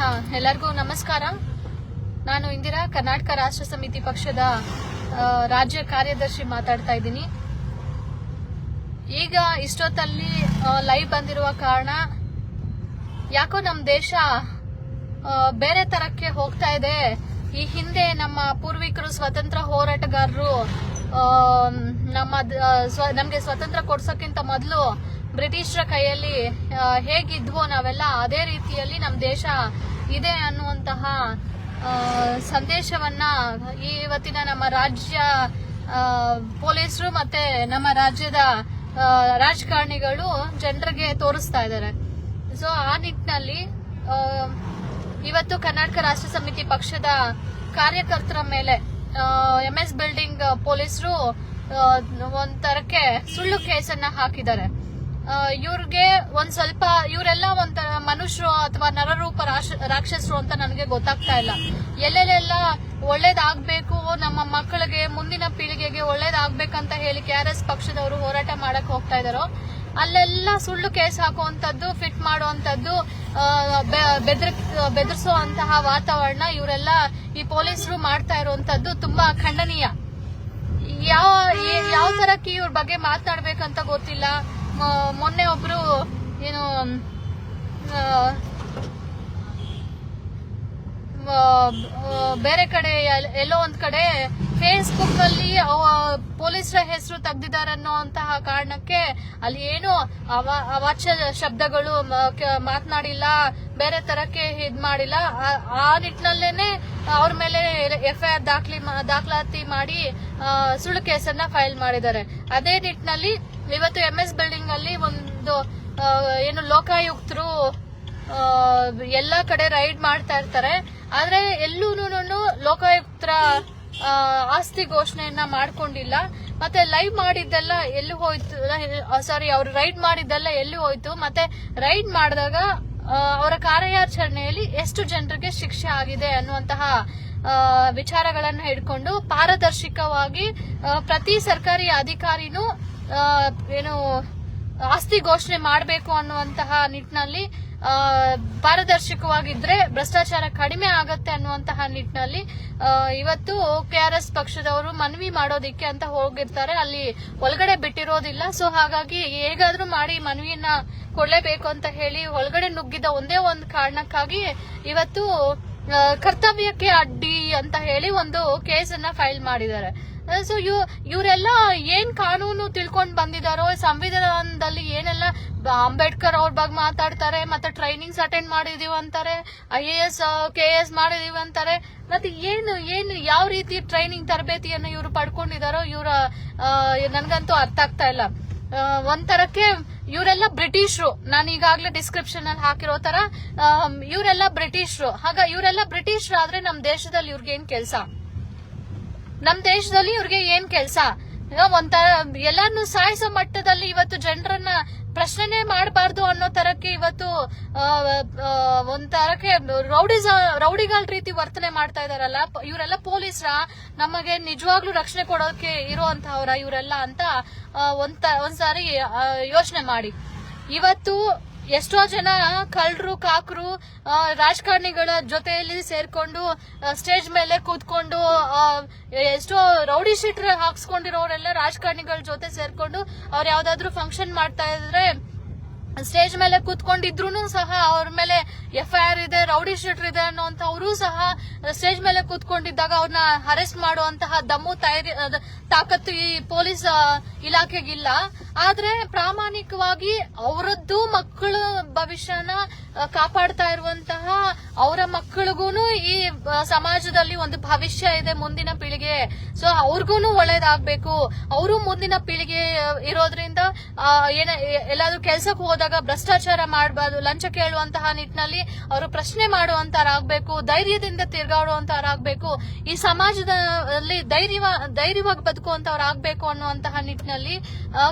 ಹಾ, ಎಲ್ಲರಿಗೂ ನಮಸ್ಕಾರ. ನಾನು ಇಂದಿರಾ, ಕರ್ನಾಟಕ ರಾಷ್ಟ್ರ ಸಮಿತಿ ಪಕ್ಷದ ರಾಜ್ಯ ಕಾರ್ಯದರ್ಶಿ ಮಾತಾಡ್ತಾ ಇದ್ದೀನಿ. ಈಗ ಇಷ್ಟೊತ್ತಲ್ಲಿ ಲೈವ್ ಬಂದಿರುವ ಕಾರಣ, ಯಾಕೋ ನಮ್ಮ ದೇಶ ಬೇರೆ ತರಕ್ಕೆ ಹೋಗ್ತಾ ಇದೆ. ಈ ಹಿಂದೆ ನಮ್ಮ ಪೂರ್ವಿಕರು, ಸ್ವತಂತ್ರ ಹೋರಾಟಗಾರರು ನಮ್ಮ ನಮ್ಗೆ ಸ್ವತಂತ್ರ ಕೊಡ್ಸೋಕ್ಕಿಂತ ಮೊದಲು ಬ್ರಿಟಿಷರ ಕೈಯಲ್ಲಿ ಹೇಗಿದ್ವು ನಾವೆಲ್ಲ ಅದೇ ರೀತಿಯಲ್ಲಿ ನಮ್ಮ ದೇಶ ಇದೆ ಅನ್ನುವಂತಹ ಸಂದೇಶವನ್ನ ಇವತ್ತಿನ ನಮ್ಮ ರಾಜ್ಯ ಪೊಲೀಸರು ಮತ್ತೆ ನಮ್ಮ ರಾಜ್ಯದ ರಾಜಕಾರಣಿಗಳು ಜನರಿಗೆ ತೋರಿಸ್ತಾ ಇದ್ದಾರೆ. ಸೊ ಆ ನಿಟ್ಟಿನಲ್ಲಿ ಇವತ್ತು ಕರ್ನಾಟಕ ರಾಷ್ಟ್ರ ಸಮಿತಿ ಪಕ್ಷದ ಕಾರ್ಯಕರ್ತರ ಮೇಲೆ ಎಂಎಸ್ ಬಿಲ್ಡಿಂಗ್ ಪೊಲೀಸರು ಒಂದ್ ತರಕ್ಕೆ ಸುಳ್ಳು ಕೇಸನ್ನ ಹಾಕಿದ್ದಾರೆ. ಇವ್ರಿಗೆ ಒಂದ್ ಸ್ವಲ್ಪ ಇವರೆಲ್ಲ ಒಂಥರ ಮನುಷ್ಯರು ಅಥವಾ ನರರೂಪ ರಾಕ್ಷ- ರಾಕ್ಷಸರು ಅಂತ ನನಗೆ ಗೊತ್ತಾಗ್ತಾ ಇಲ್ಲ. ಎಲ್ಲೆಲ್ಲೆಲ್ಲ ಒಳ್ಳೇದಾಗ್ಬೇಕು, ನಮ್ಮ ಮಕ್ಕಳಿಗೆ ಮುಂದಿನ ಪೀಳಿಗೆಗೆ ಒಳ್ಳೇದಾಗ್ಬೇಕಂತ ಹೇಳಿ ಕೆ ಆರ್ ಎಸ್ ಪಕ್ಷದವರು ಹೋರಾಟ ಮಾಡಕ್ ಹೋಗ್ತಾ ಇದಾರೋ, ಅಲ್ಲೆಲ್ಲ ಸುಳ್ಳು ಕೇಸ್ ಹಾಕುವಂತದ್ದು ಫಿಟ್ ಮಾಡುವಂತದ್ದು ಬೆದ್ರ, ಬೆದರ್ಸುವಂತಹ ವಾತಾವರಣ ಇವರೆಲ್ಲ ಈ ಪೊಲೀಸರು ಮಾಡ್ತಾ ಇರುವಂತದ್ದು ತುಂಬಾ ಖಂಡನೀಯ. ಯಾವ ಯಾವ ತರಕ್ಕೆ ಇವ್ರ ಬಗ್ಗೆ ಮಾತನಾಡ್ಬೇಕಂತ ಗೊತ್ತಿಲ್ಲ. ಮೊನ್ನೆ ಒಬ್ರು ಏನು ಬೇರೆ ಕಡೆ ಎಲ್- ಎಲ್ಲೋ ಒಂದ್ ಕಡೆ ಫೇಸ್ಬುಕ್ ಅಲ್ಲಿ ಪೊಲೀಸರ ಹೆಸರು ತೆಗ್ದಿದಾರನ್ನೋ ಅಂತಹ ಕಾರಣಕ್ಕೆ ಅಲ್ಲಿ ಏನು ಅವ- ಅವಾಚ್ಯ ಶಬ್ದಗಳು ಮಾತನಾಡಿಲ್ಲ, ಬೇರೆ ತರಕ್ಕೆ ಇದ್ ಮಾಡಿಲ್ಲ. ಆ- ನಿಟ್ಟಿನಲ್ಲೇನೆ ಅವ್ರ ಮೇಲೆ ಎಫ್ ಐ ಆರ್ ದಾಖಲಾತಿ ಮಾಡಿ ಸುಳ್ಳು ಕೇಸನ್ನ ಫೈಲ್ ಮಾಡಿದ್ದಾರೆ. ಅದೇ ನಿಟ್ಟಿನಲ್ಲಿ ಇವತ್ತು ಎಂ ಎಸ್ ಬಿಲ್ಡಿಂಗ್ ಅಲ್ಲಿ ಒಂದು ಏನು ಲೋಕಾಯುಕ್ತರು ಎಲ್ಲಾ ಕಡೆ ರೈಡ್ ಮಾಡ್ತಾ ಇರ್ತಾರೆ. ಆದ್ರೆ ಎಲ್ಲೂನು ಲೋಕಾಯುಕ್ತರ ಆಸ್ತಿ ಘೋಷಣೆಯನ್ನ ಮಾಡ್ಕೊಂಡಿಲ್ಲ. ಮತ್ತೆ ಲೈವ್ ಮಾಡಿದ್ದೆಲ್ಲ ಎಲ್ಲಿ ಹೋಯ್ತು ಸಾರಿ ಅವ್ರು ರೈಡ್ ಮಾಡಿದ್ದೆಲ್ಲ ಎಲ್ಲಿ ಹೋಯ್ತು. ಮತ್ತೆ ರೈಡ್ ಮಾಡಿದಾಗ ಅವರ ಕಾರ್ಯಾಚರಣೆಯಲ್ಲಿ ಎಷ್ಟು ಜನರಿಗೆ ಶಿಕ್ಷೆ ಆಗಿದೆ ಅನ್ನುವಂತಹ ವಿಚಾರಗಳನ್ನು ಹಿಡ್ಕೊಂಡು ಪಾರದರ್ಶಕವಾಗಿ ಪ್ರತಿ ಸರ್ಕಾರಿ ಅಧಿಕಾರಿನೂ ಏನು ಆಸ್ತಿ ಘೋಷಣೆ ಮಾಡಬೇಕು ಅನ್ನುವಂತಹ ನಿಟ್ಟಿನಲ್ಲಿ ಪಾರದರ್ಶಕವಾಗಿದ್ರೆ ಭ್ರಷ್ಟಾಚಾರ ಕಡಿಮೆ ಆಗತ್ತೆ ಅನ್ನುವಂತಹ ನಿಟ್ಟಿನಲ್ಲಿ ಇವತ್ತು ಕೆ ಆರ್ ಎಸ್ ಪಕ್ಷದವರು ಮನವಿ ಮಾಡೋದಿಕ್ಕೆ ಅಂತ ಹೋಗಿರ್ತಾರೆ. ಅಲ್ಲಿ ಒಳಗಡೆ ಬಿಟ್ಟಿರೋದಿಲ್ಲ. ಸೊ ಹಾಗಾಗಿ ಹೇಗಾದ್ರೂ ಮಾಡಿ ಮನವಿಯನ್ನ ಕೊಡಲೇಬೇಕು ಅಂತ ಹೇಳಿ ಒಳಗಡೆ ನುಗ್ಗಿದ ಒಂದೇ ಒಂದು ಕಾರಣಕ್ಕಾಗಿ ಇವತ್ತು ಕರ್ತವ್ಯಕ್ಕೆ ಅಡ್ಡಿ ಅಂತ ಹೇಳಿ ಒಂದು ಕೇಸನ್ನ ಫೈಲ್ ಮಾಡಿದ್ದಾರೆ. ಸೊ ಇವರೆಲ್ಲ ಏನ್ ಕಾನೂನು ತಿಳ್ಕೊಂಡ್ ಬಂದಿದಾರೋ, ಸಂವಿಧಾನದಲ್ಲಿ ಏನೆಲ್ಲ ಅಂಬೇಡ್ಕರ್ ಅವ್ರ ಬಗ್ಗೆ ಮಾತಾಡ್ತಾರೆ, ಮತ್ತೆ ಟ್ರೈನಿಂಗ್ಸ್ ಅಟೆಂಡ್ ಮಾಡಿದೀವಿ ಅಂತಾರೆ I A S K S ಮಾಡಿದೀವಿ ಅಂತಾರೆ, ಮತ್ತೆ ಏನು ಏನು, ಯಾವ ರೀತಿ ಟ್ರೈನಿಂಗ್ ತರಬೇತಿಯನ್ನು ಇವರು ಪಡ್ಕೊಂಡಿದಾರೋ, ಇವರ ನನ್ಗಂತೂ ಅರ್ಥ ಆಗ್ತಾ ಇಲ್ಲ. ಒಂಥರಕ್ಕೆ ಇವರೆಲ್ಲ ಬ್ರಿಟಿಷರು. ನಾನು ಈಗಾಗಲೇ ಡಿಸ್ಕ್ರಿಪ್ಷನ್ ಅಲ್ಲಿ ಹಾಕಿರೋ ತರ ಇವರೆಲ್ಲ ಬ್ರಿಟಿಷರು. ಹಾಗ, ಇವರೆಲ್ಲ ಬ್ರಿಟಿಷರು ಆದ್ರೆ ನಮ್ಮ ದೇಶದಲ್ಲಿ ಇವ್ರಿಗೆ ಏನ್ ಕೆಲ್ಸ? ನಮ್ ದೇಶದಲ್ಲಿ ಇವ್ರಿಗೆ ಏನ್ ಕೆಲ್ಸ? ಒಂಥರ ಎಲ್ಲರನ್ನು ಸಾಯಿಸೋ ಮಟ್ಟದಲ್ಲಿ ಇವತ್ತು ಜನರನ್ನ ಪ್ರಶ್ನೆನೇ ಮಾಡಬಾರ್ದು ಅನ್ನೋ ತರಕ್ಕೆ ಇವತ್ತು ಒಂದ್ ತರಕ್ಕೆ ರೌಡಿಸ, ರೌಡಿಗಳ ರೀತಿ ವರ್ತನೆ ಮಾಡ್ತಾ ಇದಾರಲ್ಲ. ಇವರೆಲ್ಲ ಪೊಲೀಸ್ರ, ನಮಗೆ ನಿಜವಾಗ್ಲೂ ರಕ್ಷಣೆ ಕೊಡೋಕೆ ಇರುವಂತವ್ರ ಇವರೆಲ್ಲ ಅಂತ ಒಂದ್ ಒಂದ್ಸಾರಿ ಯೋಚನೆ ಮಾಡಿ. ಇವತ್ತು ಎಷ್ಟೋ ಜನ ಕಳ್ಳರು, ಕಾಕರು ರಾಜಕಾರಣಿಗಳ ಜೊತೆಯಲ್ಲಿ ಸೇರ್ಕೊಂಡು ಸ್ಟೇಜ್ ಮೇಲೆ ಕೂತ್ಕೊಂಡು ಎಷ್ಟೋ ರೌಡಿ ಶೀಟರ್ ಹಾಕ್ಸ್ಕೊಂಡಿರೋರೆಲ್ಲ ರಾಜಕಾರಣಿಗಳ ಜೊತೆ ಸೇರ್ಕೊಂಡು ಅವ್ರು ಯಾವ್ದಾದ್ರು ಫಂಕ್ಷನ್ ಮಾಡ್ತಾ ಇದ್ರೆ, ಸ್ಟೇಜ್ ಮೇಲೆ ಕೂತ್ಕೊಂಡಿದ್ರು ಸಹ ಅವ್ರ ಮೇಲೆ ಎಫ್ ಐ ಆರ್ ಇದೆ, ರೌಡಿ ಶೀಟರ್ ಇದೆ ಅನ್ನೋಂಥವ್ರು ಸಹ ಸ್ಟೇಜ್ ಮೇಲೆ ಕೂತ್ಕೊಂಡಿದ್ದಾಗ ಅವ್ರನ್ನ ಅರೆಸ್ಟ್ ಮಾಡುವಂತಹ ದಮ್ಮು ತಯಾರಿ ತಾಕತ್ತು ಈ ಪೊಲೀಸ್ ಇಲಾಖೆಗಿಲ್ಲ. ಆದ್ರೆ ಪ್ರಾಮಾಣಿಕವಾಗಿ ಅವರದ್ದು ಮಕ್ಕಳ ಭವಿಷ್ಯನ ಕಾಪಾಡ್ತಾ ಇರುವಂತಹ ಅವರ ಮಕ್ಕಳಿಗೂ ಈ ಸಮಾಜದಲ್ಲಿ ಒಂದು ಭವಿಷ್ಯ ಇದೆ ಮುಂದಿನ ಪೀಳಿಗೆ. ಸೊ ಅವ್ರಿಗೂನು ಒಳ್ಳೇದಾಗ್ಬೇಕು. ಅವರು ಮುಂದಿನ ಪೀಳಿಗೆ ಇರೋದ್ರಿಂದ ಏನ ಎಲ್ಲಾದ್ರೂ ಕೆಲ್ಸಕ್ಕೆ ಹೋದಾಗ ಭ್ರಷ್ಟಾಚಾರ ಮಾಡಬಾರ್ದು, ಲಂಚ ಕೇಳುವಂತಹ ನಿಟ್ಟಿನಲ್ಲಿ ಅವರು ಪ್ರಶ್ನೆ ಮಾಡುವಂತಾರಾಗ್ಬೇಕು, ಧೈರ್ಯದಿಂದ ತಿರ್ಗಾಡುವಂತಾರಾಗ್ಬೇಕು. ಈ ಸಮಾಜದಲ್ಲಿ ಧೈರ್ಯ ಧೈರ್ಯವಾಗಿ ಬದುಕುವಂತವ್ರಾಗ್ಬೇಕು ಅನ್ನುವಂತಹ ನಿಟ್ಟಿನಲ್ಲಿ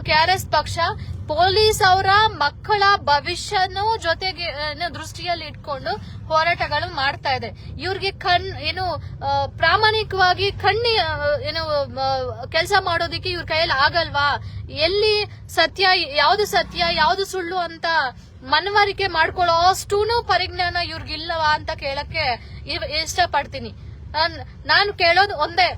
ಕೆ ಎಸ್ ಪಕ್ಷ ಪೊಲೀಸ್ ಅವರ ಮಕ್ಕಳ ಭವಿಷ್ಯನು ಜೊತೆಗೆ ದೃಷ್ಟಿಯಲ್ಲಿ ಇಟ್ಕೊಂಡು ಹೋರಾಟಗಳು ಮಾಡ್ತಾ ಇದೆ. ಇವ್ರಿಗೆ ಕಣ್, ಏನು ಪ್ರಾಮಾಣಿಕವಾಗಿ ಕಣ್ಣಿ ಏನು ಕೆಲಸ ಮಾಡೋದಿಕ್ಕೆ ಇವ್ರ ಕೈಯಲ್ಲಿ ಆಗಲ್ವಾ? ಎಲ್ಲಿ ಸತ್ಯ, ಯಾವ್ದು ಸತ್ಯ, ಯಾವ್ದು ಸುಳ್ಳು ಅಂತ ಮನವರಿಕೆ ಮಾಡ್ಕೊಳ್ಳೋ ಅಷ್ಟೂನು ಪರಿಜ್ಞಾನ ಇವ್ರಿಗಿಲ್ಲವಾ ಅಂತ ಕೇಳಕ್ಕೆ ಇಷ್ಟಪಡ್ತೀನಿ. ನಾನು ಕೇಳೋದು ಒಂದೇ.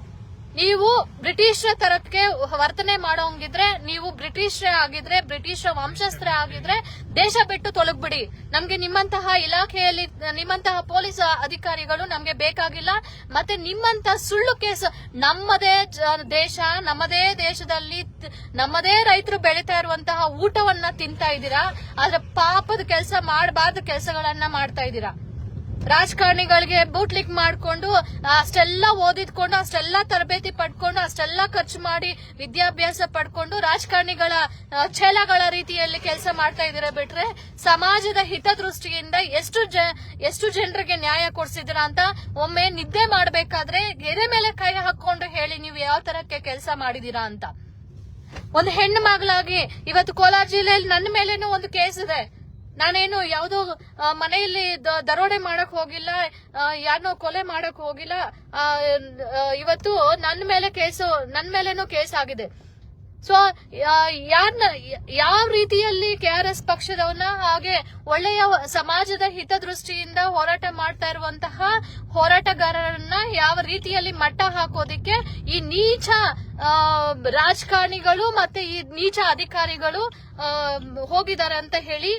ನೀವು ಬ್ರಿಟಿಷರ ತರಕ್ಕೆ ವರ್ತನೆ ಮಾಡೋಂಗಿದ್ರೆ, ನೀವು ಬ್ರಿಟಿಷರೇ ಆಗಿದ್ರೆ, ಬ್ರಿಟಿಷರ ವಂಶಸ್ಥರೇ ಆಗಿದ್ರೆ ದೇಶ ಬಿಟ್ಟು ತೊಲಗ್ಬಿಡಿ. ನಮ್ಗೆ ನಿಮ್ಮಂತಹ ಇಲಾಖೆಯಲ್ಲಿ, ನಿಮ್ಮಂತಹ ಪೊಲೀಸ್ ಅಧಿಕಾರಿಗಳು ನಮ್ಗೆ ಬೇಕಾಗಿಲ್ಲ. ಮತ್ತೆ ನಿಮ್ಮಂತ ಸುಳ್ಳು ಕೇಸ್ ನಮ್ಮದೇ ದೇಶ, ನಮ್ಮದೇ ದೇಶದಲ್ಲಿ ನಮ್ಮದೇ ರೈತರು ಬೆಳೀತಾ ಇರುವಂತಹ ಊಟವನ್ನ ತಿಂತಾ ಇದ್ದೀರಾ? ಆದ್ರೆ ಪಾಪದ ಕೆಲಸ ಮಾಡಬಾರ್ದು ಕೆಲಸಗಳನ್ನ ಮಾಡ್ತಾ ಇದ್ದೀರಾ? ರಾಜಕಾರಣಿಗಳಿಗೆ ಬೂಟ್ಲಿಕ್ ಮಾಡ್ಕೊಂಡು, ಅಷ್ಟೆಲ್ಲ ಓದಿದ್ಕೊಂಡು, ಅಷ್ಟೆಲ್ಲ ತರಬೇತಿ ಪಡ್ಕೊಂಡು, ಅಷ್ಟೆಲ್ಲ ಖರ್ಚು ಮಾಡಿ ವಿದ್ಯಾಭ್ಯಾಸ ಪಡ್ಕೊಂಡು ರಾಜಕಾರಣಿಗಳ ಚೇಲಗಳ ರೀತಿಯಲ್ಲಿ ಕೆಲಸ ಮಾಡ್ತಾ ಇದ್ದೀರಾ ಬಿಟ್ರೆ ಸಮಾಜದ ಹಿತದೃಷ್ಟಿಯಿಂದ ಎಷ್ಟು ಜ, ಎಷ್ಟು ಜನರಿಗೆ ನ್ಯಾಯ ಕೊಡಿಸಿದ್ರ ಅಂತ ಒಮ್ಮೆ ನಿದ್ದೆ ಮಾಡ್ಬೇಕಾದ್ರೆ ಗೆರೆ ಮೇಲೆ ಕೈ ಹಾಕೊಂಡು ಹೇಳಿ ನೀವು ಯಾವ ತರಕ್ಕೆ ಕೆಲಸ ಮಾಡಿದೀರಾ ಅಂತ. ಒಂದು ಹೆಣ್ಣು ಮಗಳಾಗಿ ಇವತ್ತು ಕೋಲಾರ ಜಿಲ್ಲೆಯಲ್ಲಿ ನನ್ನ ಮೇಲೇನೂ ಒಂದು ಕೇಸ್ ಇದೆ. ನಾನೇನು ಯಾವುದೋ ಮನೆಯಲ್ಲಿ ದರೋಡೆ ಮಾಡಕ್ ಹೋಗಿಲ್ಲ ಯಾರನ್ನೋ ಕೊಲೆ ಮಾಡಕ್ ಹೋಗಿಲ್ಲ ಇವತ್ತು ನನ್ನ ಮೇಲೆ ಕೇಸು ನನ್ನ ಮೇಲೇನೂ ಕೇಸ್ ಆಗಿದೆ. ಸೊ ಯಾರನ್ನ ಯಾವ ರೀತಿಯಲ್ಲಿ ಕೆ ಆರ್ ಎಸ್ ಪಕ್ಷದವನ್ನ ಹಾಗೆ ಒಳ್ಳೆಯ ಸಮಾಜದ ಹಿತದೃಷ್ಟಿಯಿಂದ ಹೋರಾಟ ಮಾಡ್ತಾ ಇರುವಂತಹ ಹೋರಾಟಗಾರರನ್ನ ಯಾವ ರೀತಿಯಲ್ಲಿ ಮಟ್ಟ ಹಾಕೋದಿಕ್ಕೆ ಈ ನೀಚ ರಾಜಕಾರಣಿಗಳು ಮತ್ತೆ ಈ ನೀಚ ಅಧಿಕಾರಿಗಳು ಹೋಗಿದ್ದಾರೆ ಅಂತ ಹೇಳಿ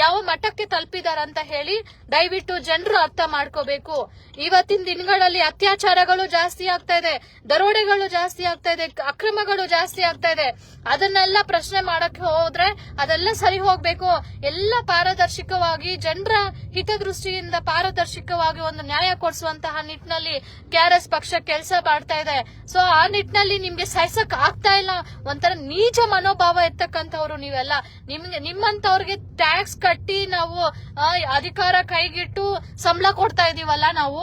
ಯಾವ ಮಟ್ಟಕ್ಕೆ ತಲುಪಿದ್ದಾರೆ ಅಂತ ಹೇಳಿ ದಯವಿಟ್ಟು ಜನರು ಅರ್ಥ ಮಾಡ್ಕೋಬೇಕು. ಇವತ್ತಿನ ದಿನಗಳಲ್ಲಿ ಅತ್ಯಾಚಾರಗಳು ಜಾಸ್ತಿ ಆಗ್ತಾ ಇದೆ, ದರೋಡೆಗಳು ಜಾಸ್ತಿ ಆಗ್ತಾ ಇದೆ, ಅಕ್ರಮಗಳು ಜಾಸ್ತಿ ಆಗ್ತಾ ಇದೆ. ಅದನ್ನೆಲ್ಲ ಪ್ರಶ್ನೆ ಮಾಡಕ್ಕೆ ಹೋದ್ರೆ ಅದೆಲ್ಲ ಸರಿ ಹೋಗ್ಬೇಕು. ಎಲ್ಲ ಪಾರದರ್ಶಕವಾಗಿ, ಜನರ ಹಿತದೃಷ್ಟಿಯಿಂದ ಪಾರದರ್ಶಕವಾಗಿ ಒಂದು ನ್ಯಾಯ ಕೊಡಿಸುವಂತಹ ನಿಟ್ಟಿನಲ್ಲಿ ಕೆಆರ್ಎಸ್ ಪಕ್ಷ ಕೆಲಸ ಮಾಡ್ತಾ ಇದೆ. ಸೊ ಆ ನಿಟ್ಟಿನಲ್ಲಿ ನಿಮ್ಗೆ ಸಹಿಸಕ್ ಆಗ್ತಾ ಇಲ್ಲ. ಒಂಥರ ನೀಚ ಮನೋಭಾವ ಇರ್ತಕ್ಕಂಥವ್ರು ನೀವೆಲ್ಲ. ನಿಮ್ಗೆ ನಿಮ್ಮಂತವ್ರಿಗೆ ಟ್ಯಾಕ್ಸ್ ಕಟ್ಟಿ ನಾವು ಅಧಿಕಾರ ಕೈಗಿಟ್ಟು ಸಂಬಳ ಕೊಡ್ತಾ ಇದೀವಲ್ಲ ನಾವು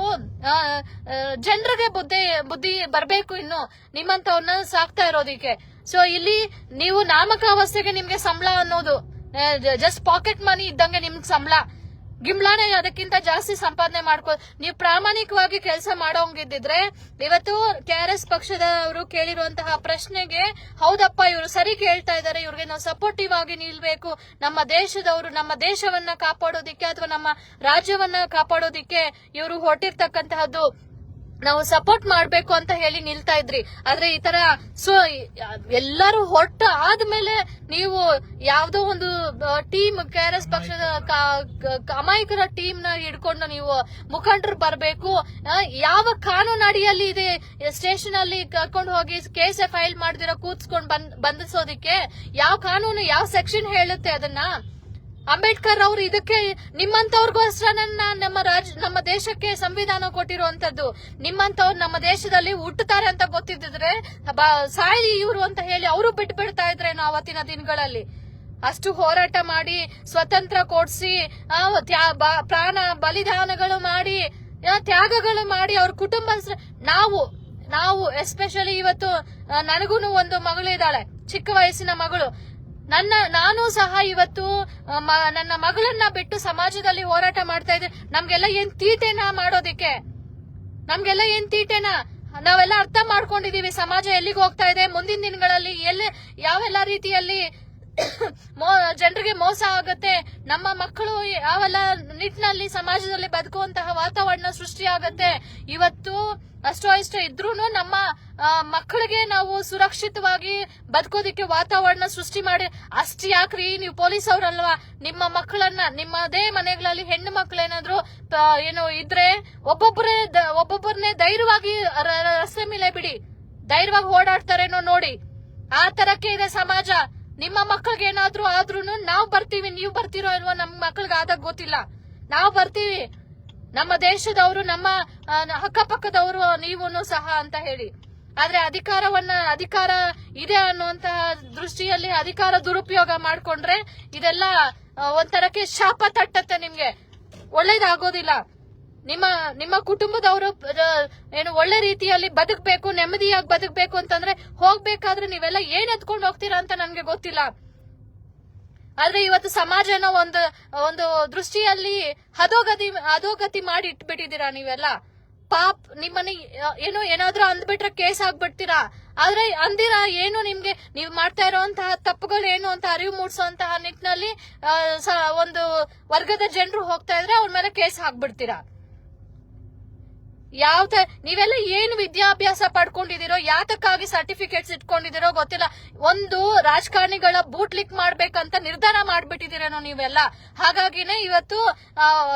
ಜನರಿಗೆ ಬುದ್ಧಿ ಬುದ್ಧಿ ಬರಬೇಕು ಇನ್ನು ನಿಮ್ಮಂತವ್ರನ್ನ ಸಾಕ್ತಾ ಇರೋದಿಕ್ಕೆ. ಸೊ ಇಲ್ಲಿ ನೀವು ನಾಮಕಾವಸ್ಥೆಗೆ ನಿಮ್ಗೆ ಸಂಬಳ ಅನ್ನೋದು ಜಸ್ಟ್ ಪಾಕೆಟ್ ಮನಿ ಇದ್ದಂಗೆ ನಿಮ್ಗೆ ಸಂಬಳ. ಗಿಂಬ್ಲಾನೆ ಅದಕ್ಕಿಂತ ಜಾಸ್ತಿ ಸಂಪಾದನೆ ಮಾಡ್ಕೊ ನೀವು ಪ್ರಾಮಾಣಿಕವಾಗಿ ಕೆಲಸ ಮಾಡೋಂಗಿದ್ದಿದ್ರೆ ಇವತ್ತು ಕೆ ಆರ್ ಎಸ್ ಪಕ್ಷದವರು ಕೇಳಿರುವಂತಹ ಪ್ರಶ್ನೆಗೆ, ಹೌದಪ್ಪ ಇವರು ಸರಿ ಕೇಳ್ತಾ ಇದ್ದಾರೆ, ಇವ್ರಿಗೆ ನಾವು ಸಪೋರ್ಟಿವ್ ಆಗಿ ನಿಲ್ಬೇಕು. ನಮ್ಮ ದೇಶದವರು, ನಮ್ಮ ದೇಶವನ್ನ ಕಾಪಾಡೋದಿಕ್ಕೆ ಅಥವಾ ನಮ್ಮ ರಾಜ್ಯವನ್ನ ಕಾಪಾಡೋದಿಕ್ಕೆ ಇವರು ಹೊಟ್ಟಿರ್ತಕ್ಕಂತಹದ್ದು ನಾವು ಸಪೋರ್ಟ್ ಮಾಡ್ಬೇಕು ಅಂತ ಹೇಳಿ ನಿಲ್ತಾ ಇದ್ರಿ. ಆದ್ರೆ ಈ ತರ ಸೊ ಎಲ್ಲರೂ ಹೊಟ್ಟ ಆದ್ಮೇಲೆ ನೀವು ಯಾವ್ದೋ ಒಂದು ಟೀಮ್ ಕೆ ಆರ್ ಎಸ್ ಪಕ್ಷದ ಅಮಾಯಕರ. ಟೀಮ್ನ ಹಿಡ್ಕೊಂಡು ನೀವು ಮುಖಂಡರು ಬರಬೇಕು. ಯಾವ ಕಾನೂನು ಅಡಿಯಲ್ಲಿ ಇದೆ ಸ್ಟೇಷನ್ ಅಲ್ಲಿ ಕರ್ಕೊಂಡು ಹೋಗಿ ಕೇಸ್ ಫೈಲ್ ಮಾಡ್ದಿರೋ ಕೂತ್ಸ್ಕೊಂಡು ಬಂದ್ ಬಂಧಿಸೋದಿಕ್ಕೆ ಯಾವ ಕಾನೂನು ಯಾವ ಸೆಕ್ಷನ್ ಹೇಳುತ್ತೆ ಅದನ್ನ? ಅಂಬೇಡ್ಕರ್ ಅವರು ಇದಕ್ಕೆ ನಿಮ್ಮಂತವ್ರಿಗೋಸ್ಕರ ನಮ್ಮ ರಾಜ್, ನಮ್ಮ ದೇಶಕ್ಕೆ ಸಂವಿಧಾನ ಕೊಟ್ಟಿರುವಂತದ್ದು. ನಿಮ್ಮಂತವ್ರು ನಮ್ಮ ದೇಶದಲ್ಲಿ ಹುಟ್ಟುತ್ತಾರೆ ಅಂತ ಗೊತ್ತಿದ್ದಿದ್ರೆ, ಬ- ಸಾಯಿ ಇವರು ಅಂತ ಹೇಳಿ ಅವರು ಬಿಟ್ಟು ಬಿಡ್ತಾ ಇದ್ರೇನೋ ಅವತ್ತಿನ ದಿನಗಳಲ್ಲಿ. ಅಷ್ಟು ಹೋರಾಟ ಮಾಡಿ, ಸ್ವತಂತ್ರ ಕೊಡಿಸಿ ಪ್ರಾಣ ಬಲಿದಾನಗಳು ಮಾಡಿ ತ್ಯಾಗಗಳು ಮಾಡಿ ಅವ್ರ ಕುಟುಂಬ ನಾವು ನಾವು ಎಸ್ಪೆಷಲಿ ಇವತ್ತು ನನಗೂ ಒಂದು ಮಗಳಿದ್ದಾಳೆ ಚಿಕ್ಕ ವಯಸ್ಸಿನ ಮಗಳು. ನನ್ನ, ನಾನು ಸಹ ಇವತ್ತು ನನ್ನ ಮಗಳನ್ನ ಬಿಟ್ಟು ಸಮಾಜದಲ್ಲಿ ಹೋರಾಟ ಮಾಡ್ತಾ ಇದ್ದೆ. ನಮ್ಗೆಲ್ಲ ಏನ್ ತೀಟೆನ ಮಾಡೋದಿಕ್ಕೆ? ನಮ್ಗೆಲ್ಲ ಏನ್ ತೀಟೆನ? ನಾವೆಲ್ಲ ಅರ್ಥ ಮಾಡ್ಕೊಂಡಿದೀವಿ. ಸಮಾಜ ಎಲ್ಲಿಗೆ ಹೋಗ್ತಾ ಇದೆ? ಮುಂದಿನ ದಿನಗಳಲ್ಲಿ ಎಲ್ಲಿ, ಯಾವೆಲ್ಲ ರೀತಿಯಲ್ಲಿ ಜನರಿಗೆ ಮೋಸ ಆಗುತ್ತೆ. ನಮ್ಮ ಮಕ್ಕಳು ಯಾವೆಲ್ಲ ನಿಟ್ಟಿನಲ್ಲಿ ಸಮಾಜದಲ್ಲಿ ಬದುಕುವಂತಹ ವಾತಾವರಣ ಸೃಷ್ಟಿ ಆಗತ್ತೆ ಇವತ್ತು ಅಷ್ಟೋ ಇಷ್ಟೋ ಇದ್ರೂ ನಮ್ಮ ಮಕ್ಕಳಿಗೆ ನಾವು ಸುರಕ್ಷಿತವಾಗಿ ಬದುಕೋದಿಕ್ಕೆ ವಾತಾವರಣ ಸೃಷ್ಟಿ ಮಾಡಿ, ಅಷ್ಟ ಯಾಕ್ರಿ? ನೀವು ಪೊಲೀಸ್ ಅವರಲ್ವಾ? ನಿಮ್ಮ ಮಕ್ಕಳನ್ನ ನಿಮ್ಮದೇ ಮನೆಗಳಲ್ಲಿ ಹೆಣ್ಣು ಮಕ್ಕಳೇನಾದ್ರು ಏನು ಇದ್ರೆ ಒಬ್ಬೊಬ್ಬರೇ ಒಬ್ಬೊಬ್ಬರನ್ನೇ ಧೈರ್ಯವಾಗಿ ರಸ್ತೆ ಮೇಲೆ ಬಿಡಿ. ಧೈರ್ಯವಾಗಿ ಓಡಾಡ್ತಾರೇನೋ ನೋಡಿ. ಆ ತರಕ್ಕೆ ಇದೆ ಸಮಾಜ. ನಿಮ್ಮ ಮಕ್ಕಳಿಗೆ ಏನಾದ್ರೂ ಆದ್ರೂ ನಾವು ಬರ್ತೀವಿ, ನೀವು ಬರ್ತೀರೋ ಇಲ್ವೋ ನಮ್ ಮಕ್ಳಿಗೆ ಆದಾಗ ಗೊತ್ತಿಲ್ಲ. ನಾವು ಬರ್ತೀವಿ. ನಮ್ಮ ದೇಶದವರು, ನಮ್ಮ ಅಕ್ಕಪಕ್ಕದವರು ನೀವೂನು ಸಹ ಅಂತ ಹೇಳಿ. ಆದ್ರೆ ಅಧಿಕಾರವನ್ನ, ಅಧಿಕಾರ ಇದೆ ಅನ್ನುವಂತ ದೃಷ್ಟಿಯಲ್ಲಿ ಅಧಿಕಾರ ದುರುಪಯೋಗ ಮಾಡ್ಕೊಂಡ್ರೆ ಇದೆಲ್ಲ ಒಂಥರಕ್ಕೆ ಶಾಪ ತಟ್ಟತ್ತೆ ನಿಮ್ಗೆ. ಒಳ್ಳೇದಾಗೋದಿಲ್ಲ. ನಿಮ್ಮ ನಿಮ್ಮ ಕುಟುಂಬದವರು ಏನು ಒಳ್ಳೆ ರೀತಿಯಲ್ಲಿ ಬದುಕಬೇಕು, ನೆಮ್ಮದಿಯಾಗಿ ಬದುಕಬೇಕು ಅಂತಂದ್ರೆ ಹೋಗ್ಬೇಕಾದ್ರೆ ನೀವೆಲ್ಲ ಏನ್ ಎತ್ಕೊಂಡು ಹೋಗ್ತೀರಾ ಅಂತ ನನ್ಗೆ ಗೊತ್ತಿಲ್ಲ. ಆದ್ರೆ ಇವತ್ತು ಸಮಾಜನ ಒಂದು ಒಂದು ದೃಷ್ಟಿಯಲ್ಲಿ ಹದೋಗತಿ ಹದೋಗತಿ ಮಾಡಿ ಇಟ್ಬಿಟ್ಟಿದ್ದೀರಾ ನೀವೆಲ್ಲ. ಪಾಪ್, ನಿಮ್ಮನ್ನ, ಏನೋ, ಏನಾದ್ರೂ ಅಂದ್ಬಿಟ್ರೆ ಕೇಸ್ ಆಗ್ಬಿಡ್ತೀರಾ. ಆದ್ರೆ ಅಂದಿರಾ ಏನು ನಿಮ್ಗೆ, ನೀವು ಮಾಡ್ತಾ ಇರೋಂತಹ ತಪ್ಪುಗಳು ಏನು ಅಂತ ಅರಿವು ಮೂಡಿಸುವಂತಹ ನಿಟ್ಟಿನಲ್ಲಿ ಒಂದು ವರ್ಗದ ಜನರು ಹೋಗ್ತಾ ಇದ್ರೆ ಅವ್ರ ಮೇಲೆ ಕೇಸ್ ಹಾಕ್ಬಿಡ್ತೀರಾ ಯಾವ ತ- ನೀವೆಲ್ಲ ಏನು ವಿದ್ಯಾಭ್ಯಾಸ ಪಡ್ಕೊಂಡಿದಿರೋ ಯಾತಕ್ಕಾಗಿ ಸರ್ಟಿಫಿಕೇಟ್ಸ್ ಇಟ್ಕೊಂಡಿದಿರೋ ಗೊತ್ತಿಲ್ಲ. ಒಂದು ರಾಜಕಾರಣಿಗಳ ಬೂಟ್ ಲಿಕ್ ಮಾಡ್ಬೇಕಂತ ನಿರ್ಧಾರ ಮಾಡ್ಬಿಟ್ಟಿದ್ದೀರೇನೋ ನೀವೆಲ್ಲ. ಹಾಗಾಗಿನೇ ಇವತ್ತು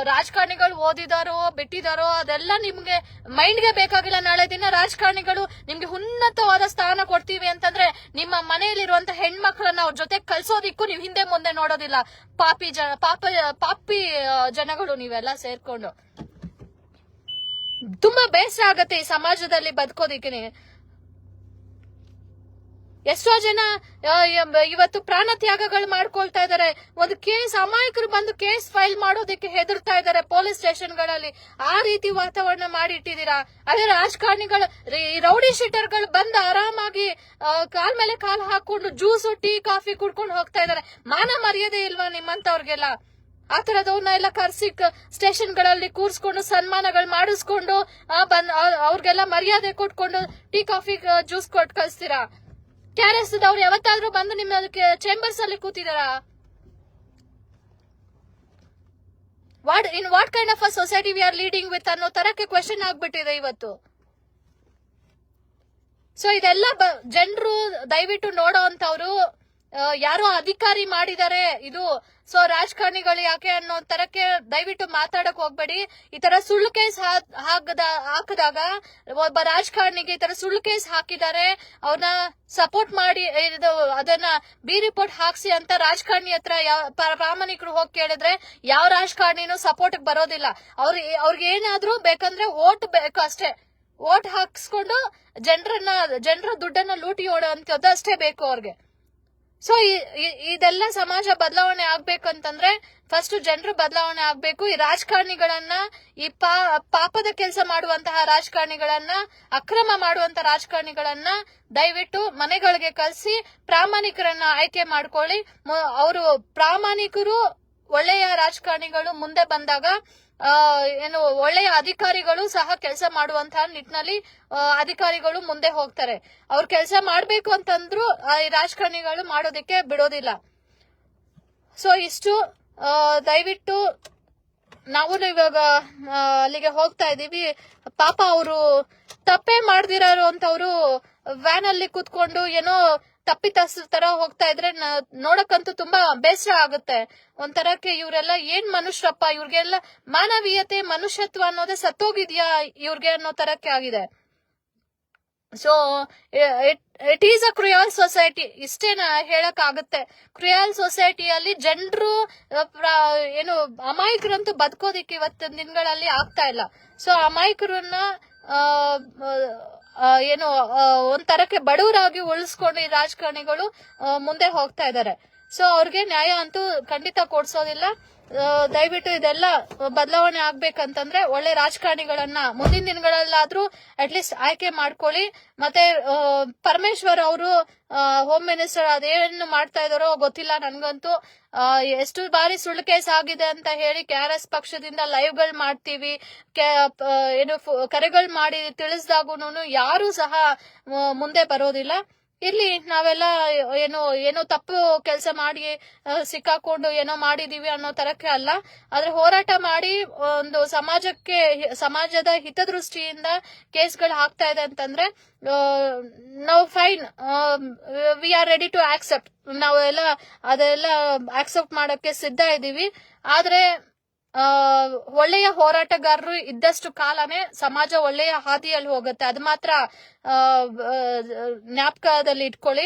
ರಾಜಕಾರಣಿಗಳು ಓದಿದಾರೋ, ಬಿಟ್ಟಿದಾರೋ, ಅದೆಲ್ಲ ನಿಮ್ಗೆ ಮೈಂಡ್ಗೆ ಬೇಕಾಗಿಲ್ಲ. ನಾಳೆ ದಿನ ರಾಜಕಾರಣಿಗಳು ನಿಮ್ಗೆ ಉನ್ನತವಾದ ಸ್ಥಾನ ಕೊಡ್ತೀವಿ ಅಂತಂದ್ರೆ ನಿಮ್ಮ ಮನೆಯಲ್ಲಿರುವಂತ ಹೆಣ್ಮಕ್ಳನ್ನ ಅವ್ರ ಜೊತೆ ಕಲ್ಸೋದಿಕ್ಕೂ ನೀವು ಹಿಂದೆ ಮುಂದೆ ನೋಡೋದಿಲ್ಲ. ಪಾಪಿ ಜನ ಪಾಪ, ಪಾಪಿ ಜನಗಳು ನೀವೆಲ್ಲ ಸೇರ್ಕೊಂಡು. ತುಂಬಾ ಬೇಸರ ಆಗತ್ತೆ ಈ ಸಮಾಜದಲ್ಲಿ ಬದುಕೋದಿಕ್ಕೆ ಎಷ್ಟೋ ಜನ ಇವತ್ತು ಪ್ರಾಣ ತ್ಯಾಗಗಳು ಮಾಡ್ಕೊಳ್ತಾ ಇದಾರೆ. ಒಂದು ಕೇಸ್, ಅಮಾಯಕರು ಬಂದು ಕೇಸ್ ಫೈಲ್ ಮಾಡೋದಕ್ಕೆ ಹೆದರ್ತಾ ಇದಾರೆ ಪೊಲೀಸ್ ಸ್ಟೇಷನ್ಗಳಲ್ಲಿ. ಆ ರೀತಿ ವಾತಾವರಣ ಮಾಡಿ ಇಟ್ಟಿದ್ದೀರಾ ಅದೇ ರಾಜಕಾರಣಿಗಳು ರೌಡಿ ಶೀಟರ್ಗಳು ಬಂದು ಆರಾಮಾಗಿ ಕಾಲ್ ಮೇಲೆ ಕಾಲ್ ಹಾಕೊಂಡು ಜ್ಯೂಸು, ಟೀ, ಕಾಫಿ ಕುಡ್ಕೊಂಡು ಹೋಗ್ತಾ ಇದಾರೆ. ಮಾನ ಮರ್ಯಾದೆ ಇಲ್ವಾ ನಿಮ್ಮಂತವ್ರಿಗೆಲ್ಲ? ಆ ತರದವ್ರನ್ನ ಎಲ್ಲ ಕರ್ಸಿ ಸ್ಟೇಷನ್ಗಳಲ್ಲಿ ಕೂರ್ಸ್ಕೊಂಡು, ಸನ್ಮಾನಗಳು ಮಾಡಿಸ್ಕೊಂಡು ಬಂದ್ ಅವ್ರಿಗೆಲ್ಲ ಮರ್ಯಾದೆ ಕೊಟ್ಕೊಂಡು, ಟೀ, ಕಾಫಿ ಜ್ಯೂಸ್ ಕೊಟ್ಟು ಕಳಿಸ್ತೀರಾ? ಆರ್ ಎಸ್ ದವ್ರು ಯಾವತ್ತಾದ್ರೂ ಬಂದು ನಿಮ್ಮ ಚೇಂಬರ್ಸ್ ಅಲ್ಲಿ ಕೂತಿದಾರಾ? What, in what kind of a society we are leading with ಅನ್ನೋ ತರಕ್ಕೆ ಕ್ವೆಶನ್ ಆಗ್ಬಿಟ್ಟಿದೆ ಇವತ್ತು. ಸೊ, ಇದೆಲ್ಲ ಜನರು ದಯವಿಟ್ಟು ನೋಡೋ ಅಂತವ್ರು ಯಾರೋ ಅಧಿಕಾರಿ ಮಾಡಿದ್ದಾರೆ ಇದು ಸೊ ರಾಜಕಾರಣಿಗಳು ಯಾಕೆ ಅನ್ನೋ ತರಕ್ಕೆ ದಯವಿಟ್ಟು ಮಾತಾಡಕ್ ಹೋಗ್ಬೇಡಿ. ಈ ತರ ಸುಳ್ಳು ಕೇಸ್ ಹಾಕದ, ಹಾಕದಾಗ ಒಬ್ಬ ರಾಜಕಾರಣಿಗೆ ಈ ತರ ಸುಳ್ಳು ಕೇಸ್ ಹಾಕಿದ್ದಾರೆ ಅವ್ರನ್ನ ಸಪೋರ್ಟ್ ಮಾಡಿ, ಇದು ಅದನ್ನ ಬಿ ರಿಪೋರ್ಟ್ ಹಾಕ್ಸಿ ಅಂತ ರಾಜಕಾರಣಿ ಹತ್ರ ಪ್ರಾಮಾಣಿಕರು ಹೋಗಿ ಕೇಳಿದ್ರೆ ಯಾವ ರಾಜಕಾರಣಿನೂ ಸಪೋರ್ಟ್ ಬರೋದಿಲ್ಲ. ಅವ್ರ ಅವ್ರಿಗೆ ಏನಾದ್ರೂ ಬೇಕಂದ್ರೆ ಓಟ್ ಬೇಕು ಅಷ್ಟೇ. ಓಟ್ ಹಾಕ್ಸ್ಕೊಂಡು ಜನರನ್ನ, ಜನರ ದುಡ್ಡನ್ನ ಲೂಟಿ ಓಡೋಂಥದ್ದು ಅಷ್ಟೇ ಬೇಕು ಅವ್ರಿಗೆ. ಸೊ ಇದೆಲ್ಲ ಸಮಾಜ ಬದಲಾವಣೆ ಆಗ್ಬೇಕಂತಂದ್ರೆ ಫಸ್ಟ್ ಜನರು ಬದಲಾವಣೆ ಆಗ್ಬೇಕು. ಈ ರಾಜಕಾರಣಿಗಳನ್ನ, ಈ ಪಾಪದ ಕೆಲಸ ಮಾಡುವಂತಹ ರಾಜಕಾರಣಿಗಳನ್ನ, ಅಕ್ರಮ ಮಾಡುವಂತ ರಾಜಕಾರಣಿಗಳನ್ನ ದಯವಿಟ್ಟು ಮನೆಗಳಿಗೆ ಕಳಿಸಿ, ಪ್ರಾಮಾಣಿಕರನ್ನ ಆಯ್ಕೆ ಮಾಡ್ಕೊಳ್ಳಿ. ಅವರು ಪ್ರಾಮಾಣಿಕರು, ಒಳ್ಳೆಯ ರಾಜಕಾರಣಿಗಳು ಮುಂದೆ ಬಂದಾಗ ಏನು ಒಳ್ಳೆಯ ಅಧಿಕಾರಿಗಳು ಸಹ ಕೆಲಸ ಮಾಡುವಂತಹ ನಿಟ್ಟಿನಲ್ಲಿ ಅಧಿಕಾರಿಗಳು ಮುಂದೆ ಹೋಗ್ತಾರೆ. ಅವ್ರು ಕೆಲಸ ಮಾಡಬೇಕು ಅಂತಂದ್ರು ಈ ರಾಜಕಾರಣಿಗಳು ಮಾಡೋದಕ್ಕೆ ಬಿಡೋದಿಲ್ಲ. ಸೊ ಇಷ್ಟು ದಯವಿಟ್ಟು ನಾವು ಇವಾಗ ಅಲ್ಲಿಗೆ ಹೋಗ್ತಾ ಇದೀವಿ ಪಾಪ ಅವರು ತಪ್ಪೇ ಮಾಡ್ದಿರೋ ವ್ಯಾನ್ ಅಲ್ಲಿ ಕೂತ್ಕೊಂಡು ಏನೋ ತಪ್ಪಿತಸ್ರ ತರ ಹೋಗ್ತಾ ಇದ್ರೆ ನೋಡಕ್ಕಂತೂ ತುಂಬಾ ಬೇಸರ ಆಗುತ್ತೆ. ಒಂಥರಕ್ಕೆ ಇವರೆಲ್ಲ ಏನ್ ಮನುಷ್ಯರಪ್ಪ? ಇವ್ರಿಗೆಲ್ಲ ಮಾನವೀಯತೆ, ಮನುಷ್ಯತ್ವ ಅನ್ನೋದೇ ಸತ್ತೋಗಿದ್ಯಾ ಇವ್ರಿಗೆ ಅನ್ನೋ ತರಕ್ಕೆ ಆಗಿದೆ. So it is a cruel society ಇಷ್ಟೇನ ಹೇಳಕ್ ಆಗುತ್ತೆ ಕ್ರಿಯಲ್ ಸೊಸೈಟಿಯಲ್ಲಿ ಜನರು ಏನು, ಅಮಾಯಕರಂತೂ ಬದುಕೋದಿಕ್ಕೆ ಇವತ್ತಿನ ದಿನಗಳಲ್ಲಿ ಆಗ್ತಾ ಇಲ್ಲ. ಸೊ ಅಮಾಯಕರನ್ನ ಏನು ಒಂದ್ ತರಕ್ಕೆ ಬಡವರಾಗಿ ಉಳಿಸ್ಕೊಂಡು ಈ ರಾಜಕಾರಣಿಗಳು ಮುಂದೆ ಹೋಗ್ತಾ ಇದ್ದಾರೆ. ಸೊ ಅವ್ರಿಗೆ ನ್ಯಾಯ ಅಂತೂ ಖಂಡಿತ ಕೊಡ್ಸೋದಿಲ್ಲ. ದಯವಿಟ್ಟು ಇದೆಲ್ಲ ಬದಲಾವಣೆ ಆಗ್ಬೇಕಂತಂದ್ರೆ ಒಳ್ಳೆ ರಾಜಕಾರಣಿಗಳನ್ನ ಮುಂದಿನ ದಿನಗಳಲ್ಲಾದ್ರೂ ಅಟ್ಲೀಸ್ಟ್ ಆಯ್ಕೆ ಮಾಡ್ಕೊಳ್ಳಿ. ಮತ್ತೆ ಪರಮೇಶ್ವರ್ ಅವರು ಹೋಮ್ ಮಿನಿಸ್ಟರ್ ಅದೇನು ಮಾಡ್ತಾ ಇದಾರೋ ಗೊತ್ತಿಲ್ಲ ನನ್ಗಂತೂ. ಎಷ್ಟು ಬಾರಿ ಸುಳ್ಳು ಕೇಸ್ ಆಗಿದೆ ಅಂತ ಹೇಳಿ ಕೆ ಆರ್ ಎಸ್ ಪಕ್ಷದಿಂದ ಲೈವ್ಗಳು ಮಾಡ್ತೀವಿ ಏನು ಕರೆಗಳು ಮಾಡಿ ತಿಳಿಸಿದಾಗೂ ಯಾರು ಸಹ ಮುಂದೆ ಬರೋದಿಲ್ಲ. ಇರ್ಲಿ, ನಾವೆಲ್ಲ, ಏನೋ ಏನೋ ತಪ್ಪು ಕೆಲಸ ಮಾಡಿ ಸಿಕ್ಕಾಕೊಂಡು ಏನೋ ಮಾಡಿದೀವಿ ಅನ್ನೋ ತರಕ್ಕೆ ಅಲ್ಲ. ಆದ್ರೆ ಹೋರಾಟ ಮಾಡಿ, ಒಂದು ಸಮಾಜಕ್ಕೆ, ಸಮಾಜದ ಹಿತದೃಷ್ಟಿಯಿಂದ ಕೇಸ್ಗಳು ಆಗ್ತಾ ಇದೆ ಅಂತಂದ್ರೆ ನಾವು fine we are ready to accept ನಾವೆಲ್ಲ ಅದೆಲ್ಲ ಆಕ್ಸೆಪ್ಟ್ ಮಾಡೋಕ್ಕೆ ಸಿದ್ಧ ಇದ್ದೀವಿ ಆದ್ರೆ ಒಳ್ಳೆಯ ಹೋರಾಟಗಾರರು ಇದ್ದಷ್ಟು ಕಾಲನೇ ಸಮಾಜ ಒಳ್ಳೆಯ ಹಾದಿಯಲ್ಲಿ ಹೋಗುತ್ತೆ. ಅದು ಮಾತ್ರ ಜ್ಞಾಪಕದಲ್ಲಿ ಇಟ್ಕೊಳ್ಳಿ.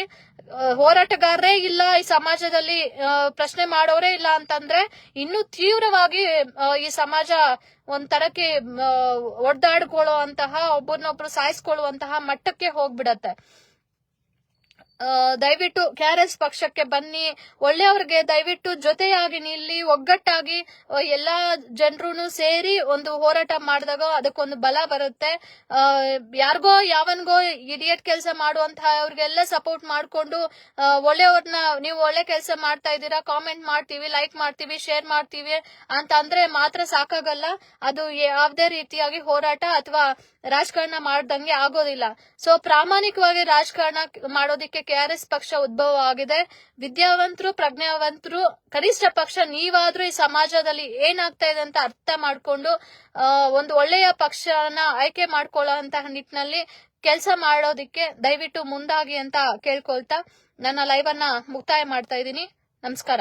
ಹೋರಾಟಗಾರರೇ ಇಲ್ಲ ಈ ಸಮಾಜದಲ್ಲಿ ಪ್ರಶ್ನೆ ಮಾಡೋರೇ ಇಲ್ಲ ಅಂತಂದ್ರೆ ಇನ್ನು ತೀವ್ರವಾಗಿ ಈ ಸಮಾಜ ಒಂದ್ ತರಕ್ಕೆ ಒಡ್ದಾಡ್ಕೊಳ್ಳೋ ಅಂತಹ ಒಬ್ಬರನ್ನೊಬ್ರು ಸಾಯಿಸ್ಕೊಳ್ಳುವಂತಹ ಮಟ್ಟಕ್ಕೆ ಹೋಗ್ಬಿಡತ್ತೆ. ದಯವಿಟ್ಟು ಕೆ ಪಕ್ಷಕ್ಕೆ ಬನ್ನಿ. ಒಳ್ಳೆಯವ್ರಿಗೆ ದಯವಿಟ್ಟು ಜೊತೆಯಾಗಿ ನಿಲ್ಲಿ, ಒಗ್ಗಟ್ಟಾಗಿ ಎಲ್ಲಾ ಜನರು ಸೇರಿ ಒಂದು ಹೋರಾಟ ಮಾಡಿದಾಗ ಅದಕ್ಕೊಂದು ಬಲ ಬರುತ್ತೆ. ಯಾರಿಗೋ ಯಾವನ್ಗೋ ಇಡಿಯಟ್ ಕೆಲಸ ಮಾಡುವಂತಹ ಅವ್ರಿಗೆಲ್ಲ ಸಪೋರ್ಟ್ ಮಾಡಿಕೊಂಡು ಒಳ್ಳೆಯವ್ರನ್ನ ನೀವು ಒಳ್ಳೆ ಕೆಲಸ ಮಾಡ್ತಾ ಇದ್ದೀರಾ ಕಾಮೆಂಟ್ ಮಾಡ್ತೀವಿ ಲೈಕ್ ಮಾಡ್ತೀವಿ ಶೇರ್ ಮಾಡ್ತೀವಿ ಅಂತ ಅಂದ್ರೆ ಮಾತ್ರ ಸಾಕಾಗಲ್ಲ. ಅದು ಯಾವುದೇ ರೀತಿಯಾಗಿ ಹೋರಾಟ ಅಥವಾ ರಾಜಕಾರಣ ಮಾಡ್ದಂಗೆ ಆಗೋದಿಲ್ಲ. ಸೊ ಪ್ರಾಮಾಣಿಕವಾಗಿ ರಾಜಕಾರಣ ಮಾಡೋದಿಕ್ಕೆ ಕೆ ಆರ್ ಎಸ್ ಪಕ್ಷ ಉದ್ಭವ ಆಗಿದೆ. ವಿದ್ಯಾವಂತರು, ಪ್ರಜ್ಞಾವಂತರು, ಕನಿಷ್ಠ ಪಕ್ಷ ನೀವಾದ್ರೂ ಈ ಸಮಾಜದಲ್ಲಿ ಏನಾಗ್ತಾ ಇದೆ ಅಂತ ಅರ್ಥ ಮಾಡಿಕೊಂಡು ಒಂದು ಒಳ್ಳೆಯ ಪಕ್ಷನ ಆಯ್ಕೆ ಮಾಡ್ಕೊಳ್ಳೋ ನಿಟ್ಟಿನಲ್ಲಿ ಕೆಲಸ ಮಾಡೋದಿಕ್ಕೆ ದಯವಿಟ್ಟು ಮುಂದಾಗಿ ಅಂತ ಕೇಳ್ಕೊಳ್ತಾ ನನ್ನ ಲೈವ್ ಅನ್ನ ಮುಕ್ತಾಯ ಮಾಡ್ತಾ ಇದ್ದೀನಿ. ನಮಸ್ಕಾರ.